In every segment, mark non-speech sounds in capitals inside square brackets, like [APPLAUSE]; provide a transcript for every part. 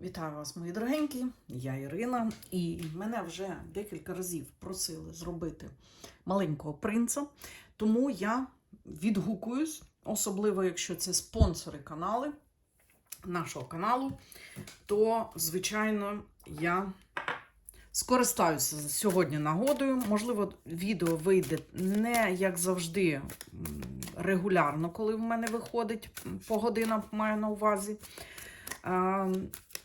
Вітаю вас, мої дорогенькі. Я Ірина, і мене вже декілька разів просили зробити маленького принца. Тому я відгукуюсь, особливо якщо це спонсори канали нашого каналу, то, звичайно, я скористаюся сьогодні нагодою. Можливо, відео вийде не як завжди регулярно, коли в мене виходить по годинам, маю на увазі.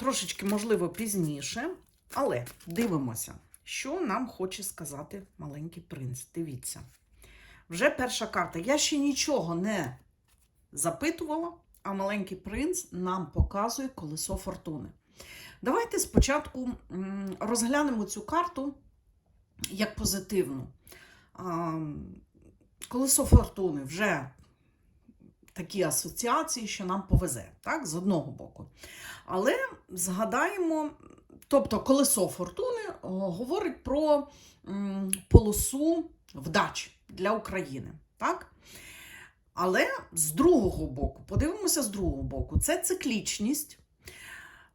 Трошечки, можливо, пізніше, але дивимося, що нам хоче сказати маленький принц. Дивіться. Вже перша карта. Я ще нічого не запитувала, а маленький принц нам показує колесо фортуни. Давайте спочатку розглянемо цю карту як позитивну. Колесо фортуни вже такі асоціації, що нам повезе, так, з одного боку. Але згадаємо, тобто колесо фортуни говорить про полосу вдач для України. Так? Але з другого боку, подивимося з другого боку, це циклічність.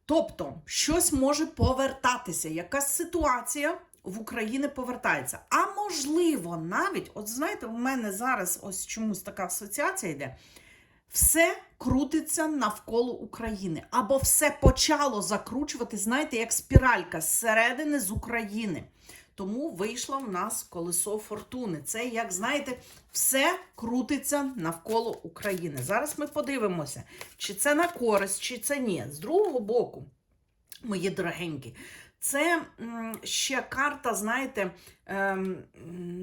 Тобто, щось може повертатися, якась ситуація в Україні повертається. А можливо, навіть, от знаєте, у мене зараз ось чомусь така асоціація йде. Все крутиться навколо України. Або все почало закручувати, знаєте, як спіралька зсередини з України. Тому вийшло в нас колесо фортуни. Це, як знаєте, все крутиться навколо України. Зараз ми подивимося, чи це на користь, чи це ні. З другого боку, мої дорогенькі, це ще карта, знаєте, ем,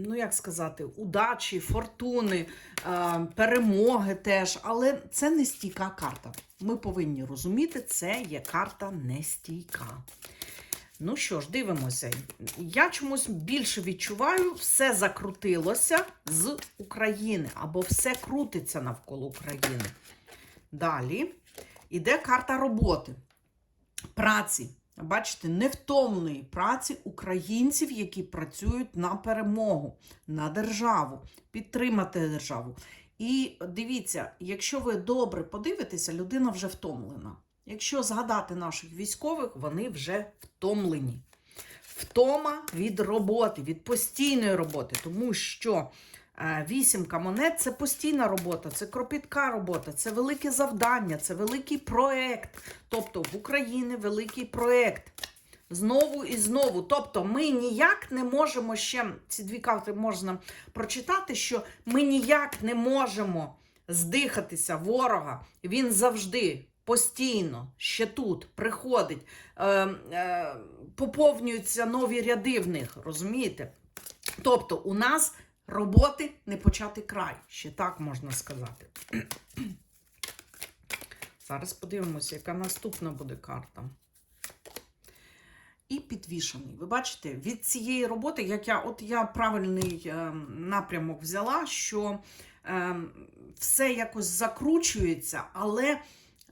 ну як сказати, удачі, фортуни, ем, перемоги теж. Але це не стійка карта. Ми повинні розуміти, це є карта нестійка. Ну що ж, дивимося. Я чомусь більше відчуваю, все закрутилося з України, або все крутиться навколо України. Далі іде карта роботи, праці. Бачите, невтомної праці українців, які працюють на перемогу, на державу, підтримати державу. І дивіться, якщо ви добре подивитеся, людина вже втомлена. Якщо згадати наших військових, вони вже втомлені. Втома від роботи, від постійної роботи, тому що вісімка монет це постійна робота, це кропітка робота, це велике завдання, це великий проект. Тобто в Україні великий проект. Знову і знову. Тобто ми ніяк не можемо ще, ці дві карти можна прочитати, що ми ніяк не можемо здихатися ворога. Він завжди. Постійно ще тут приходить, е, е, поповнюються нові ряди в них, розумієте? Тобто, у нас роботи не почати край, ще так можна сказати. Зараз подивимося, яка наступна буде карта. І підвішений. Ви бачите, від цієї роботи, як я, от я правильний е, напрямок взяла, що е, все якось закручується, але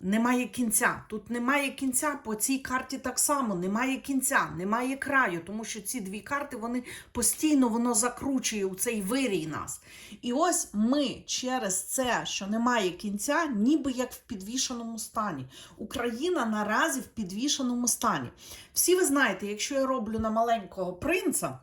немає кінця. Тут немає кінця, по цій карті так само немає кінця, немає краю, тому що ці дві карти вони постійно воно закручує у цей вирій нас. І ось ми через це, що немає кінця, ніби як в підвішеному стані. Україна наразі в підвішеному стані. Всі ви знаєте, якщо я роблю на маленького принца.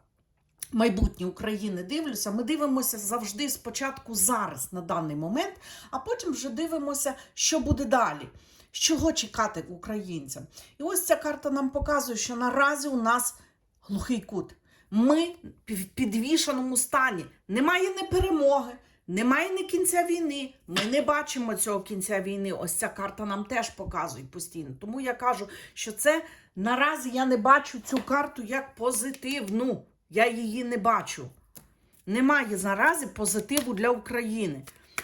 Майбутнє України дивлюся, ми дивимося завжди спочатку зараз на даний момент, а потім вже дивимося, що буде далі. З чого чекати українцям? І ось ця карта нам показує, що наразі у нас глухий кут. Ми в підвішеному стані. Немає ні перемоги, немає ні кінця війни. Ми не бачимо цього кінця війни. Ось ця карта нам теж показує постійно. Тому я кажу, що це наразі я не бачу цю карту як позитивну. Я її не бачу. Немає наразі позитиву для України.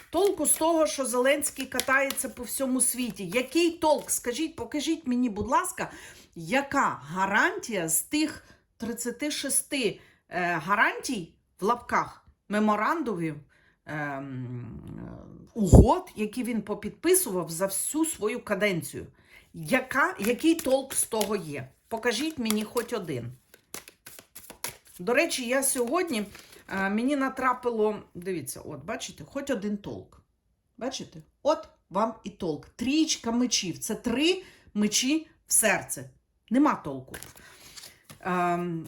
Толку з того, що Зеленський катається по всьому світі. Який толк? Скажіть, покажіть мені, будь ласка, яка гарантія з тих 36 е, гарантій в лапках меморандумів, ем, угод, які він попідписував за всю свою каденцію? Яка, який толк з того є? Покажіть мені хоч один. До речі, я сьогодні мені натрапило, дивіться, от, бачите, хоч один толк. Бачите? От вам і толк. Трієчка мечів. Це три мечі в серце. Нема толку. Ем,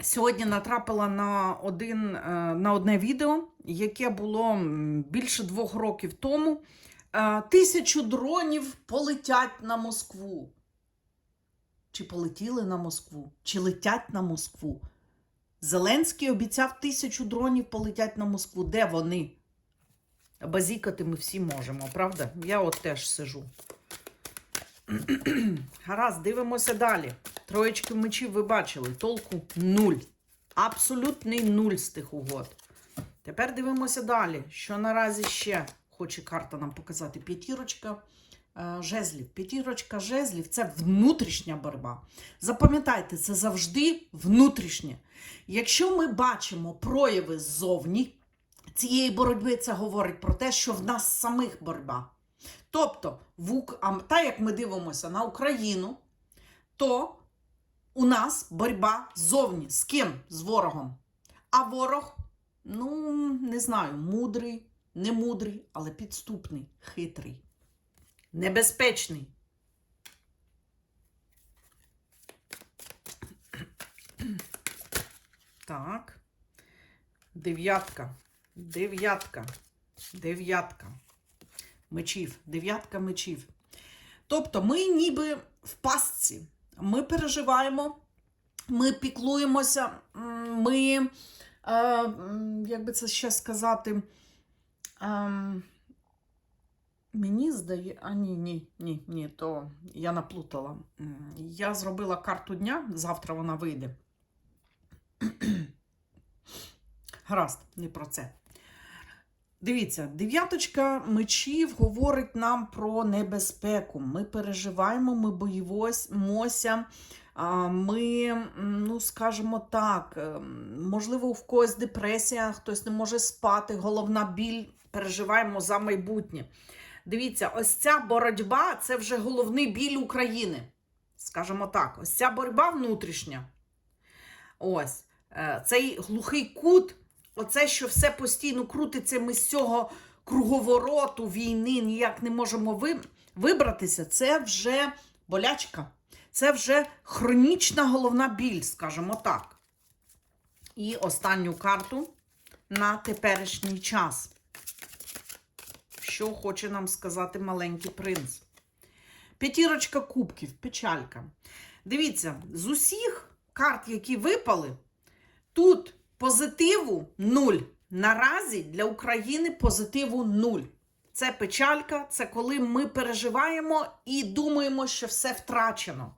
сьогодні натрапила на, один, е, на одне відео, яке було більше двох років тому. Е, Тисячу дронів полетять на Москву. Чи полетіли на Москву, чи летять на Москву. Зеленський обіцяв тисячу дронів полетять на Москву. Де вони? Базікати ми всі можемо, правда? Я от теж сижу. [CLEARS THROAT] Гаразд, дивимося далі. Троєчки мечів ви бачили. Толку нуль. Абсолютний нуль з тих угод. Тепер дивимося далі. Що наразі ще хоче карта нам показати? П'ятірочка жезлів. П'ятірочка жезлів це внутрішня боротьба. Запам'ятайте, це завжди внутрішнє. Якщо ми бачимо прояви ззовні цієї боротьби, це говорить про те, що в нас самих боротьба. Тобто, в, та як ми дивимося на Україну, то у нас боротьба ззовні. З ким? З ворогом. А ворог, ну, не знаю, мудрий, не мудрий, але підступний, хитрий, небезпечний. Так. Дев'ятка. Дев'ятка. Дев'ятка. Мечів. Дев'ятка мечів. Тобто ми ніби в пастці. Ми переживаємо, ми піклуємося, ми, е, як би це ще сказати, ем, мені здає, а ні, ні, ні, ні, то я наплутала. Я зробила карту дня, завтра вона вийде. [CLEARS THROAT] Гаразд, не про це. Дивіться, дев'яточка мечів говорить нам про небезпеку. Ми переживаємо, ми боїмося, ми, ну скажімо так, ем, можливо, в когось депресія, хтось не може спати, головна біль, переживаємо за майбутнє. Дивіться, ось ця боротьба це вже головний біль України. Скажімо так, ось ця боротьба внутрішня. Ось е, цей глухий кут, оце, що все постійно крутиться, ми з цього круговороту війни ніяк не можемо ви- вибратися, це вже болячка. Це вже хронічна головна біль, скажімо так. І останню карту на теперішній час. Що хоче нам сказати маленький принц? П'ятірочка кубків, печалька. Дивіться, з усіх карт, які випали, тут позитиву нуль. Наразі для України позитиву нуль. Це печалька, це коли ми переживаємо і думаємо, що все втрачено.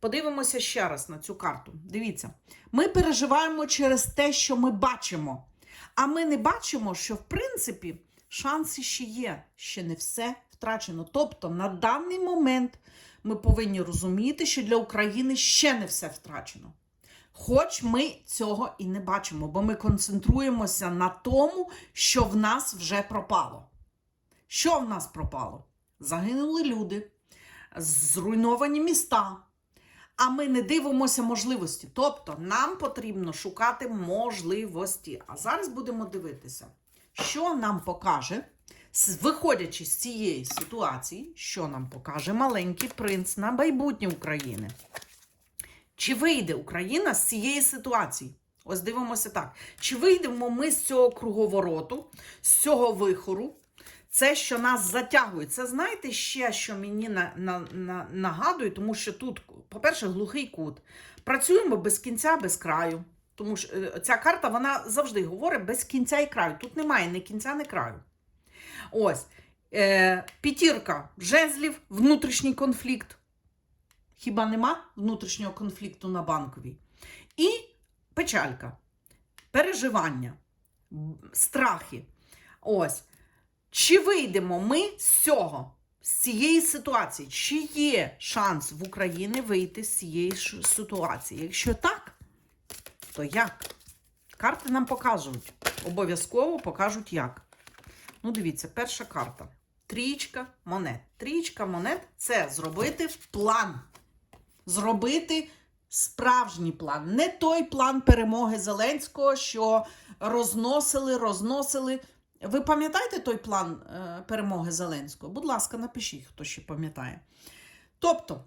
Подивимося ще раз на цю карту. Дивіться, ми переживаємо через те, що ми бачимо. А ми не бачимо, що в принципі шанси ще є, ще не все втрачено. Тобто, на даний момент ми повинні розуміти, що для України ще не все втрачено. Хоч ми цього і не бачимо, бо ми концентруємося на тому, що в нас вже пропало. Що в нас пропало? Загинули люди, зруйновані міста. А ми не дивимося можливості. Тобто нам потрібно шукати можливості. А зараз будемо дивитися, що нам покаже, виходячи з цієї ситуації, що нам покаже маленький принц на майбутнє України. Чи вийде Україна з цієї ситуації? Ось дивимося так. Чи вийдемо ми з цього круговороту, з цього вихору? Це, що нас затягує. Це знаєте ще, що мені на, на, на, нагадує, тому що тут, по-перше, глухий кут. Працюємо без кінця, без краю. Тому що е, ця карта вона завжди говорить без кінця і краю. Тут немає ні кінця, ні краю. Ось. Е, п'ятірка жезлів, внутрішній конфлікт. Хіба нема внутрішнього конфлікту на банковій? І печалька, переживання, страхи. Ось. Чи вийдемо ми з цього, з цієї ситуації? Чи є шанс в Україні вийти з цієї ситуації? Якщо так, то як? Карти нам покажуть. Обов'язково покажуть як. Ну, дивіться, перша карта. Трічка монет. Трічка монет це зробити план. Зробити справжній план. Не той план перемоги Зеленського, що розносили, розносили. Ви пам'ятаєте той план е, перемоги Зеленського? Будь ласка, напишіть, хто ще пам'ятає. Тобто,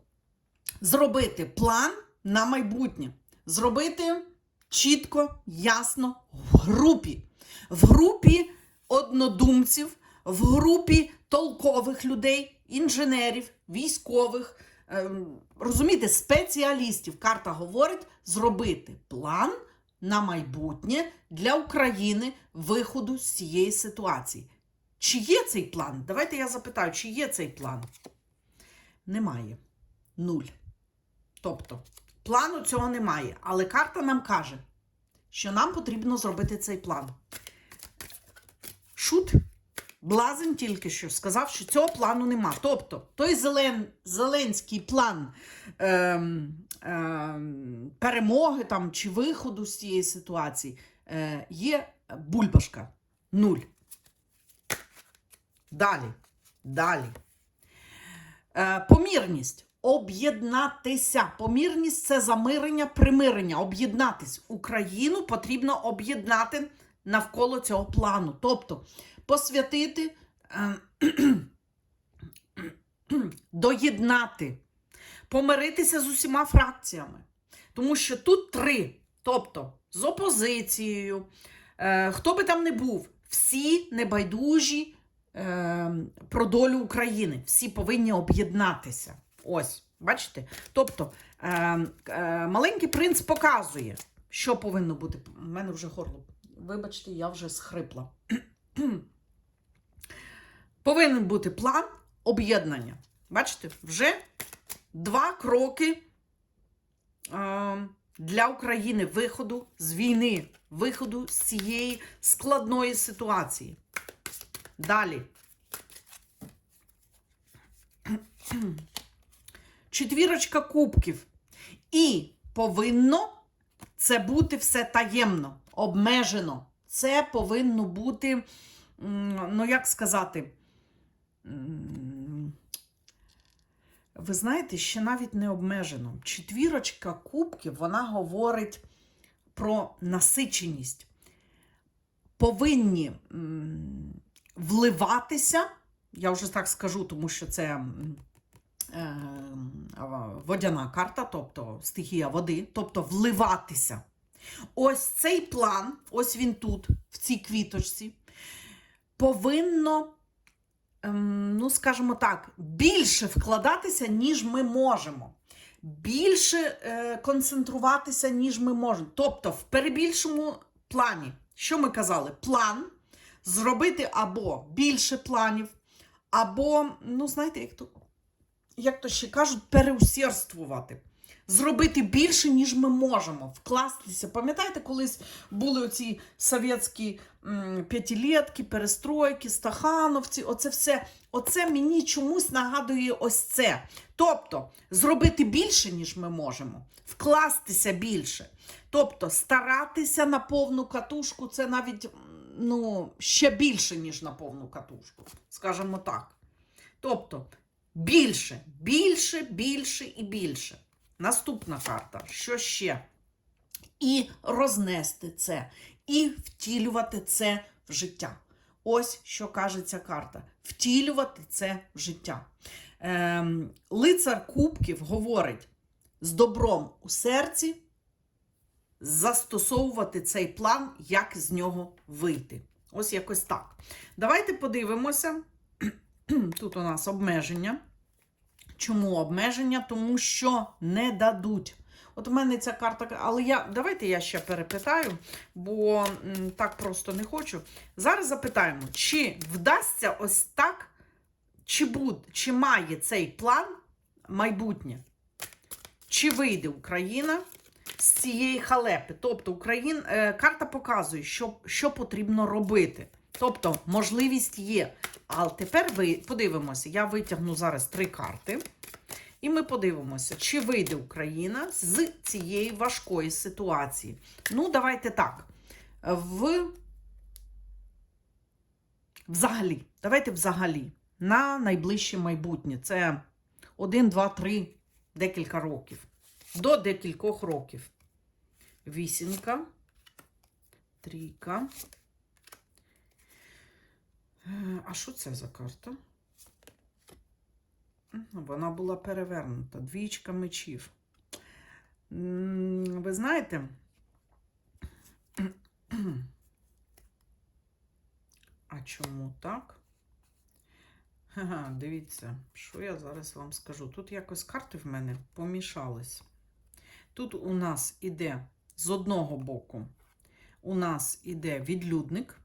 зробити план на майбутнє. Зробити чітко, ясно в групі. В групі однодумців, в групі толкових людей, інженерів, військових, ем, розумієте, спеціалістів. Карта говорить зробити план на майбутнє для України виходу з цієї ситуації. Чи є цей план? Давайте я запитаю, чи є цей план? Немає. Нуль. Тобто, плану цього немає. Але карта нам каже, що нам потрібно зробити цей план. Шут, блазень тільки що сказав, що цього плану нема. Тобто, той зелен, зеленський план ем, ем, перемоги там, чи виходу з цієї ситуації е, є бульбашка. Нуль. Далі. Далі. Е, помірність. Об'єднатися. Помірність це замирення, примирення. Об'єднатись. Україну потрібно об'єднати навколо цього плану. Тобто посвятити, е, [CLEARS THROAT] доєднати, помиритися з усіма фракціями. Тому що тут три. Тобто з опозицією, е, хто би там не був, всі небайдужі е, про долю України. Всі повинні об'єднатися. Ось, бачите? Тобто, е, е, маленький принц показує, що повинно бути. У мене вже горло. Вибачте, я вже схрипла. [CLEARS THROAT] Повинен бути план об'єднання. Бачите, вже два кроки е, для України виходу з війни, виходу з цієї складної ситуації. Далі. [CLEARS THROAT] Четвірочка кубків. І повинно це бути все таємно, обмежено. Це повинно бути, ну як сказати, ви знаєте, ще навіть не обмежено. Четвірочка кубків, вона говорить про насиченість. Повинні вливатися, я вже так скажу, тому що це водяна карта, тобто стихія води, тобто вливатися. Ось цей план, ось він тут, в цій квіточці, повинно, ем, ну, скажімо так, більше вкладатися, ніж ми можемо. Більше е, концентруватися, ніж ми можемо. Тобто, в перебільшому плані, що ми казали? План зробити або більше планів, або, ну, знаєте, як то, як то ще кажуть, переусердствувати. Зробити більше, ніж ми можемо, вкластися. Пам'ятаєте, колись були оці совєтські п'ятилетки, перестройки, стахановці, оце все. Оце мені чомусь нагадує ось це. Тобто, зробити більше, ніж ми можемо, вкластися більше. Тобто, старатися на повну катушку, це навіть ну, ще більше, ніж на повну катушку, скажімо так. Тобто, більше, більше, більше і більше. Наступна карта. Що ще? І рознести це, і втілювати це в життя. Ось що каже ця карта: втілювати це в життя. Ем, лицар Кубків говорить: з добром у серці застосовувати цей план, як з нього вийти. Ось якось так. Давайте подивимося. [CLEARS THROAT] Тут у нас обмеження. Чому обмеження? Тому що не дадуть. От у мене ця карта, але я давайте я ще перепитаю, бо м, так просто не хочу. Зараз запитаємо, чи вдасться ось так, чи буде, чи має цей план майбутнє? Чи вийде Україна з цієї халепи? Тобто Україн, е, карта показує, що, що потрібно робити. Тобто можливість є. Але тепер ви подивимося, я витягну зараз три карти. І ми подивимося, чи вийде Україна з цієї важкої ситуації. Ну, давайте так. В... Взагалі, давайте взагалі, на найближче майбутнє. Це 1, 2, 3, декілька років. До декількох років. Вісімка, трійка. Е, А що це за карта? Вона була перевернута. Двічка мечів. Ви знаєте, [CLEARS THROAT] а чому так? Ха-ха, дивіться, що я зараз вам скажу. Тут якось карти в мене помішались. Тут у нас іде з одного боку, у нас іде відлюдник,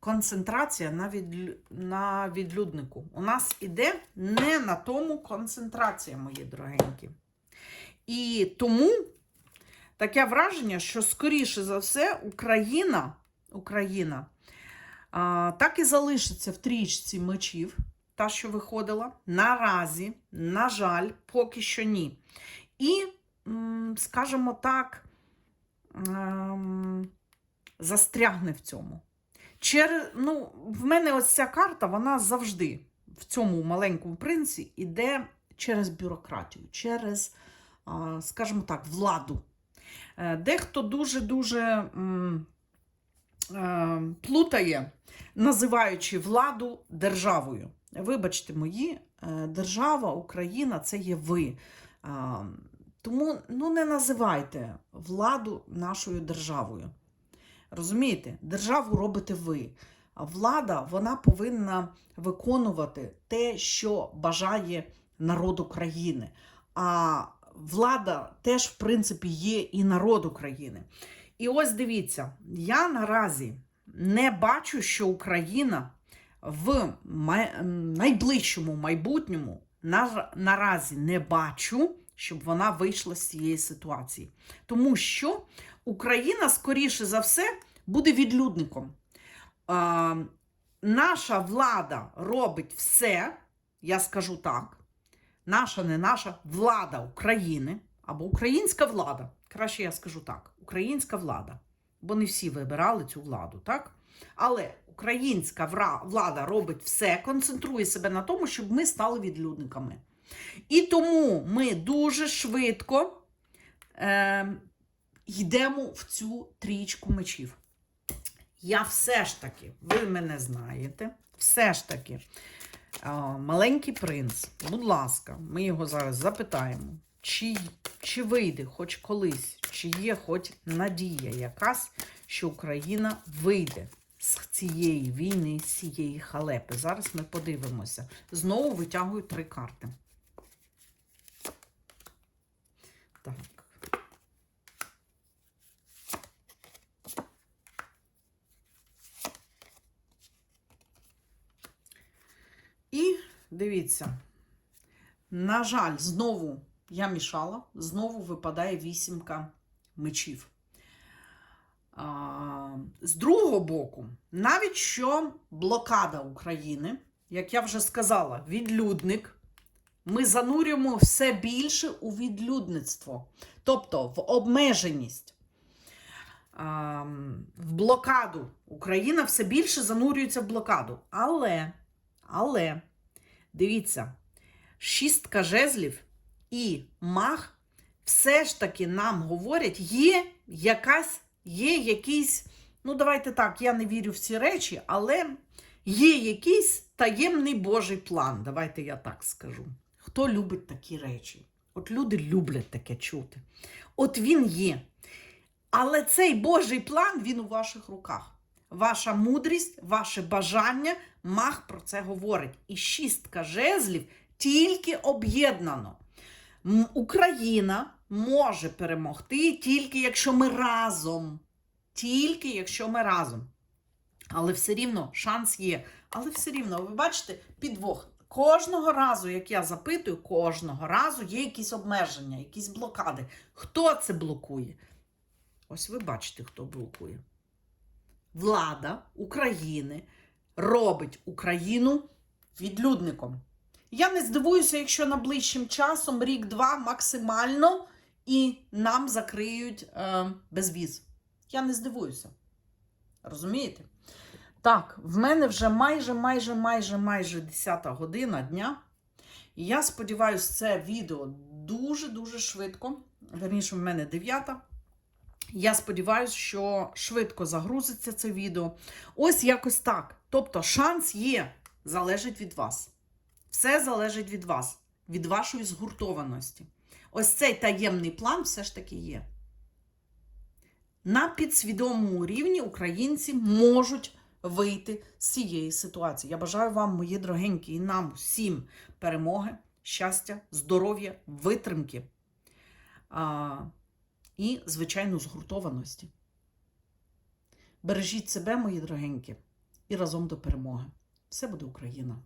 концентрація на, відлю... на відлюднику. У нас іде не на тому концентрація, мої дорогенькі. І тому таке враження, що, скоріше за все, Україна, Україна а, так і залишиться в трічці мечів, та, що виходила. Наразі, на жаль, поки що ні. І, скажімо так, ем, застрягне в цьому. Через, ну, в мене ось ця карта, вона завжди в цьому маленькому принці іде через бюрократію, через, скажімо так, владу. Е, Дехто дуже-дуже е, плутає, називаючи владу державою. Вибачте мої, е, держава, Україна це є ви. Тому ну, не називайте владу нашою державою. Розумієте, державу робите ви. Влада вона повинна виконувати те, що бажає народ України. А влада теж, в принципі, є і народ України. І ось дивіться, я наразі не бачу, що Україна в найближчому майбутньому наразі не бачу, щоб вона вийшла з цієї ситуації. Тому що Україна, скоріше за все, буде відлюдником. А, наша влада робить все, я скажу так, наша, не наша влада України або українська влада. Краще я скажу так: українська влада. Бо не всі вибирали цю владу, так? Але українська влада робить все, концентрує себе на тому, щоб ми стали відлюдниками. І тому ми дуже швидко е, йдемо в цю трічку мечів. Я все ж таки, ви мене знаєте, все ж таки, а, маленький принц, будь ласка, ми його зараз запитаємо, чи, чи вийде хоч колись, чи є хоч надія якась, що Україна вийде з цієї війни, з цієї халепи. Зараз ми подивимося. Знову витягую три карти. Так. І дивіться, на жаль, знову я мішала, знову випадає вісімка мечів. А, з другого боку, навіть що блокада України, як я вже сказала, відлюдник, ми занурюємо все більше у відлюдництво, тобто в обмеженість. В блокаду. Україна все більше занурюється в блокаду. Але, але, дивіться, шістка жезлів і маг все ж таки нам говорять, є якась, є якийсь, ну давайте так, я не вірю в ці речі, але є якийсь таємний Божий план. Давайте я так скажу. Хто любить такі речі? От люди люблять таке чути. От він є. Але цей Божий план, він у ваших руках. Ваша мудрість, ваше бажання, маг про це говорить. І шістка жезлів тільки об'єднано. Україна може перемогти тільки якщо ми разом. Тільки якщо ми разом. Але все рівно шанс є. Але все рівно, ви бачите, підвох. Кожного разу, як я запитую, кожного разу є якісь обмеження, якісь блокади. Хто це блокує? Ось ви бачите, хто блокує. Влада України робить Україну відлюдником. Я не здивуюся, якщо найближчим часом, рік-два максимально, і нам закриють е, безвіз. Я не здивуюся. Розумієте? Так, в мене вже майже, майже, майже, майже 10 година дня. І я сподіваюся, це відео дуже-дуже швидко. Верніше, в мене 9. Я сподіваюся, що швидко загрузиться це відео. Ось якось так. Тобто, шанс є, залежить від вас. Все залежить від вас, від вашої згуртованості. Ось цей таємний план все ж таки є. На підсвідомому рівні українці можуть вийти з цієї ситуації. Я бажаю вам, мої дорогенькі, і нам всім перемоги, щастя, здоров'я, витримки а, і, звичайно, згуртованості. Бережіть себе, мої дорогенькі, і разом до перемоги. Все буде Україна!